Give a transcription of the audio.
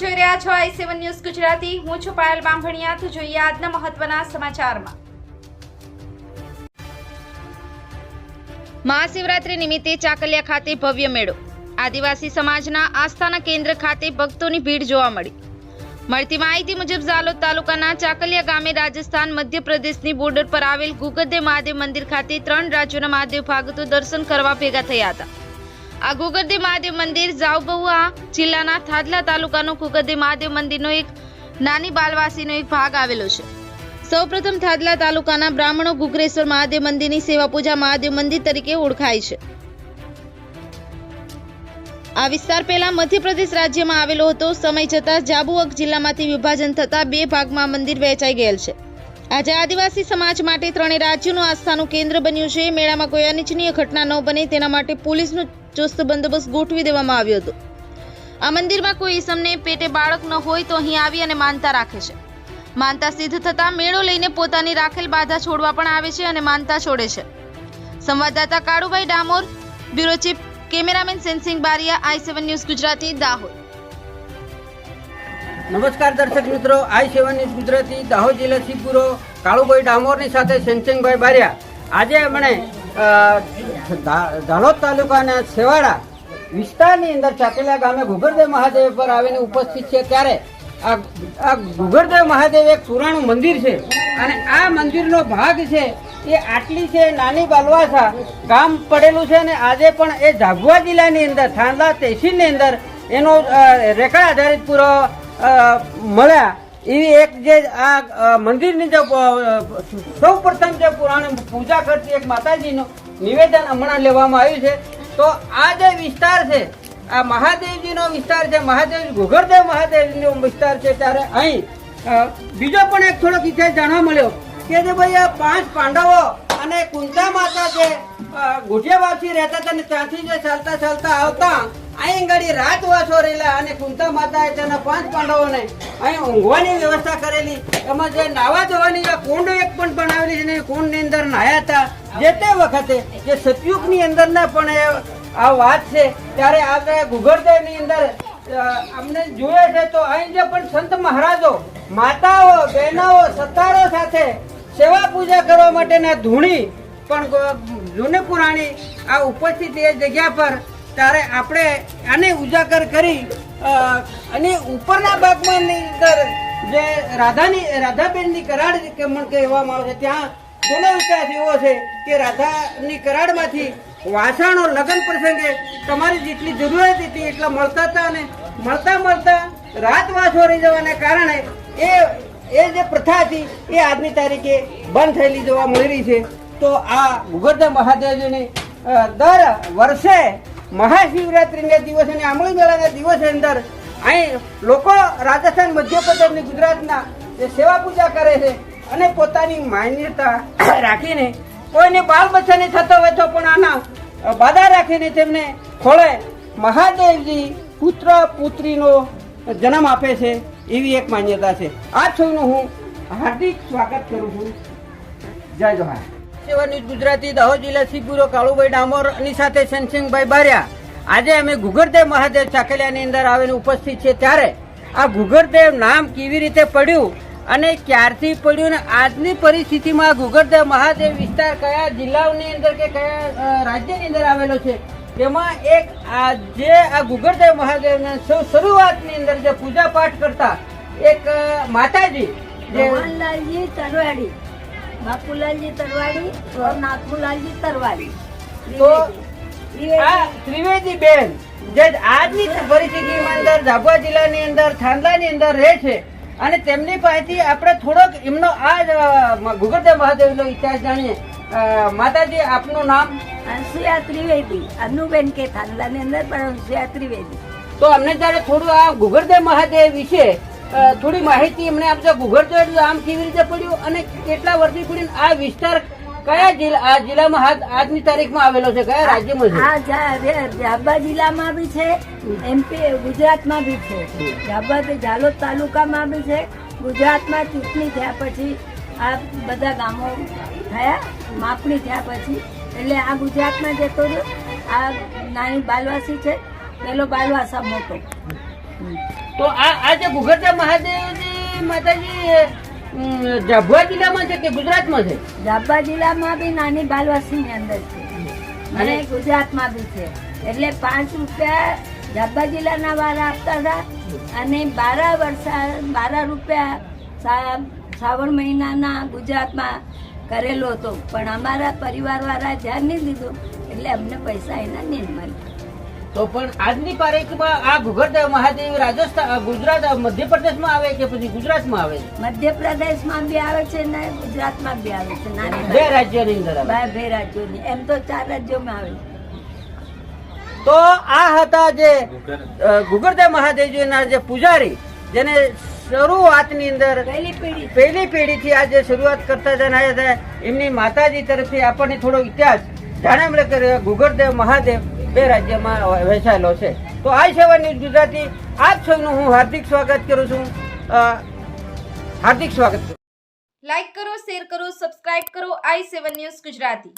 જોઈ રહ્યા છો આઈ સેવન ન્યૂઝ ગુજરાતી. હું છું પાયલ બામભણિયા તો જોઈએ આજના મહત્વના સમાચારમાં. મહાશિવરાત્રી નિમિત્તે ચાકલિયા ખાતે ભવ્ય મેળો. આદિવાસી સમાજના આસ્થાના કેન્દ્ર ખાતે ભક્તોની ભીડ જોવા મળી. મળતી માહિતી મુજબ ઝાલોદ તાલુકાના ચાકલિયા ગામે રાજસ્થાન મધ્યપ્રદેશની બોર્ડર પર આવેલ ગુગદે મહાદેવ મંદિર ખાતે ત્રણ રાજ્યોના મહાદેવ ભાગતો દર્શન કરવા ભેગા થયા હતા. આ ગુગરદે મહાદેવ મંદિર ઝાઉબુઆ જિલ્લાના થાદલા તાલુકાનું ગુગરદે મહાદેવ મંદિરનો એક નાની બાલવાસીનો એક ભાગ આવેલો છે. સૌપ્રથમ થાદલા તાલુકાના બ્રાહ્મણો ગુગરેશ્વર મહાદેવ મંદિરની સેવા પૂજા મહાદેવ મંદિર તરીકે ઓળખાય છે. આ વિસ્તાર પહેલા મધ્યપ્રદેશ રાજ્યમાં આવેલો હતો. સમય જતાં જાબુઅક જિલ્લામાંથી વિભાજન થતાં બે ભાગમાં મંદિર વહેંચાઈ ગયેલ છે. આજે આદિવાસી સમાજ માટે ત્રણેય રાજ્યોનું આસ્થાનું કેન્દ્ર બન્યું છે. મેળામાં કોઈ અનિચ્છનીય ઘટના ન બને, તેના માટે પોલીસનો ચુસ્ત બંદોબસ્ત ગોઠવી દેવામાં આવ્યો હતો. આ મંદિરમાં કોઈ ઈસમને પેટે બાળક ન હોય તો અહીં આવી અને માનતા રાખે છે. માનતા સિદ્ધ થતાં મેળો લઈને પોતાની રાખેલ બાધા છોડવા પણ આવે છે અને માનતા છોડે છે. સંવાદદાતા Kalubhai Damor, bureau chief cameraman sensing Bariya, I seven news Gujarati, Dahod. નમસ્કાર દર્શક મિત્રો, I seven news Gujarati, Dahod જિલ્લા શિવપુરો કાળુભાઈ ડામોરની સાથે સેન્સિંગભાઈ બારિયા. આજે ધા- ધાલોદ તાલુકાના સેવાડા વિસ્તારની અંદર ચાકેલા ગામે ઘુગરદેવ મહાદેવ પર આવીને ઉપસ્થિત છે ત્યારે આ ઘુગરદેવ મહાદેવ એક પુરાણું મંદિર છે અને આ મંદિરનો ભાગ છે એ આટલી છે નાની બાલવાસા ગામ પડેલું છે અને આજે પણ એ ઝાગુઆ જિલ્લાની અંદર થાંદલા તહેસીલની અંદર એનો અ, રેકર્ડ આધારિત પૂરો મળ્યા. એવી એક જે આ મંદિરની જે સૌ પ્રથમ જે પુરાણ પૂજા કરતી એક માતાજીનું નિવેદન હમણાં લેવામાં આવ્યું છે. તો આ જે વિસ્તાર છે, આ મહાદેવજીનો વિસ્તાર છે, મહાદેવ ઘોઘરદેવ મહાદેવનો વિસ્તાર છે, ત્યારે અહીં બીજો પણ એક થોડોક ઇતિહાસ જાણવા મળ્યો કે જે ભાઈ આ પાંચ પાંડવો અને કુંતા માતા જે ગુઠિયાવાસી રહેતા હતા ને ત્યાંથી જે ચાલતા ચાલતા આવતા અહીં ઘડી રાત વાસો રહેલા અને કુંતા માતાએ તેના પાંચ પાંડવોને અહીં ઊંઘવાની વ્યવસ્થા કરેલી. એમાં જે નાવા ધોવાની કુંડ એક પણ બનાવેલી છે ને કુંડની અંદર નાહ્યા હતા. જે તે વખતે જે સતયુગની અંદરના પણ આ વાત છે, ત્યારે આપણે ગુગરદેવની અંદર અમને જોયે છે તો અહીં જે પણ સંત મહારાજો, માતાઓ, બહેનાઓ સતારો સાથે સેવા પૂજા કરવા માટેના ધૂણી પણ જૂની પુરાણી આ ઉપસ્થિત એ જગ્યા પર ત્યારે આપણે આને ઉજાગર કરી અને ઉપરના ભાગમાં અંદર જે રાધાની, રાધાબેનની કરાડ કે કહેવામાં આવે છે, ત્યાં સોનો વિકાસ એવો છે કે રાધાની કરાડમાંથી વાસણો લગ્ન પ્રસંગે તમારી જેટલી જરૂરિયાત હતી એટલા મળતા હતા અને મળતા મળતા રાત વાસો રહી જવાને કારણે એ એ જે પ્રથા હતી એ આજની તારીખે બંધ થયેલી જોવા મળી રહી છે. તો આ ભૂગર્ધ મહાદેવજીની દર વર્ષે મહાશિવરાત્રિના દિવસે અને આંબળી મેળાના દિવસે અંદર અહીં લોકો રાજસ્થાન મધ્યપ્રદેશની ગુજરાતના જે સેવા પૂજા કરે છે અને પોતાની માન્યતા રાખીને કોઈને બાલ બચ્ચાને થતો હોય તો પણ આના બાધા રાખીને તેમને ખોળે મહાદેવજી પુત્ર પુત્રીનો જન્મ આપે છે એવી એક માન્યતા છે. આ સૌનું હું હાર્દિક સ્વાગત કરું છું. જય જોહાર. સેવા ગુજરાતી દાહોદ જિલ્લા સી કાળુભાઈ ડામોર સાથે શનસિંહભાઈ બારિયા. આજે અમે ગુગરદેવ મહાદેવ ચાકેલિયાની અંદર આવીને ઉપસ્થિત છે ત્યારે આ ગુગરદેવ નામ કેવી રીતે પડ્યું અને ક્યારથી પડ્યું ને આજની પરિસ્થિતિમાં ગુગરદેવ મહાદેવ વિસ્તાર કયા જિલ્લાઓની અંદર કે કયા રાજ્યની અંદર આવેલો છે? તેમાં એક આ જે આ ગુગરદેવ મહાદેવના સૌ શરૂઆતની અંદર જે પૂજા પાઠ કરતા એક માતાજી જવાહરલાલજી તરવાડી. બાપુલાલજી તરવાડી ઓર નાથુલાલજી તરવાડી. તો આ ત્રિવેદી બેન જે આજની પરિસ્થિતિમાં અંદર ઝાબુઆ જિલ્લાની અંદર થાંદલાની અંદર રહે છે અને તેમની પાસેથી આપણે થોડોક એમનો આ જ ગુગળદેવ મહાદેવનો ઇતિહાસ જાણીએ. માતાજી આપનું નામ? અંશુયા ત્રિવેદી. અનુબેન કે થાંદલાની અંદર પણ અંશુયા ત્રિવેદી. તો અમને જયારે થોડું આ ગુગળદેવ મહાદેવ વિશે થોડી માહિતી એમને આપજો ગુગરદેવ આમ કેવી રીતે પડ્યું અને કેટલા વર્ષથી પડ્યું આ વિસ્તાર કયા જિલ્લા, આ જિલ્લામાં હાલ- આજની તારીખમાં આવેલો છે, કયા રાજ્યમાં છે? જાબા જિલ્લામાં બી છે, એમપી ગુજરાતમાં બી છે. તે ઝાલોદ તાલુકામાં બી છે, ગુજરાતમાં ચૂંટણી થયા પછી આ બધા ગામો થયા, માપણી થયા પછી, એટલે આ ગુજરાતમાં જતો રહ્યો, આ નાની બાલવાસી છે, પેલો બાલવાસા મોટો. તો આ આ જે ઘુઘરતા મહાદેવજી માતાજી જાભવા જિલ્લામાં છે કે ગુજરાતમાં છે? જાભવા જિલ્લામાં બી નાની બાલવાસીની અંદર છે. અને ગુજરાતમાં બી છે. એટલે પાંચ રૂપિયા જાભવા જિલ્લાના વાળા આપતા હતા અને બારા વર્ષા બારા રૂપિયા શ્રાવણ મહિનાના ગુજરાતમાં કરેલો હતો. પણ અમારા પરિવાર વાળા ધ્યાન નહીં દીધું. એટલે અમને પૈસા એના નહીં મળ્યા. તો પણ આજની તારીખમાં આ ગુગરદેવ મહાદેવ રાજસ્થાન ગુજરાત મધ્યપ્રદેશમાં આવે કે પછી ગુજરાતમાં આવે? મધ્યપ્રદેશમાં બી આવે છે ને ગુજરાતમાં બી આવે છે નાની બે રાજ્યોની અંદર બે રાજ્યોની. એમ તો ચાર રાજ્યોમાં આવે છે. તો આ હતા જે અ, ગુગરદેવ મહાદેવજીના જે પૂજારી જેને શરૂઆતની અંદર પહેલી પેઢી. પહેલી પેઢીથી આ જે શરૂઆત કરતા જણાયા હતા એમની માતાજી તરફથી આપણને થોડો ઇતિહાસ જાણવા મળે કે ગુગરદેવ મહાદેવ બે રાજ્યમાં વહેંચાયેલો છે. તો આ સેવા ન્યૂઝ ગુજરાતી, આપ સૌનું હું હાર્દિક સ્વાગત કરું છું. હાર્દિક સ્વાગત લાઈક કરો, શેર કરો, સબસ્ક્રાઇબ કરો, આઈ સેવન ન્યૂઝ ગુજરાતી.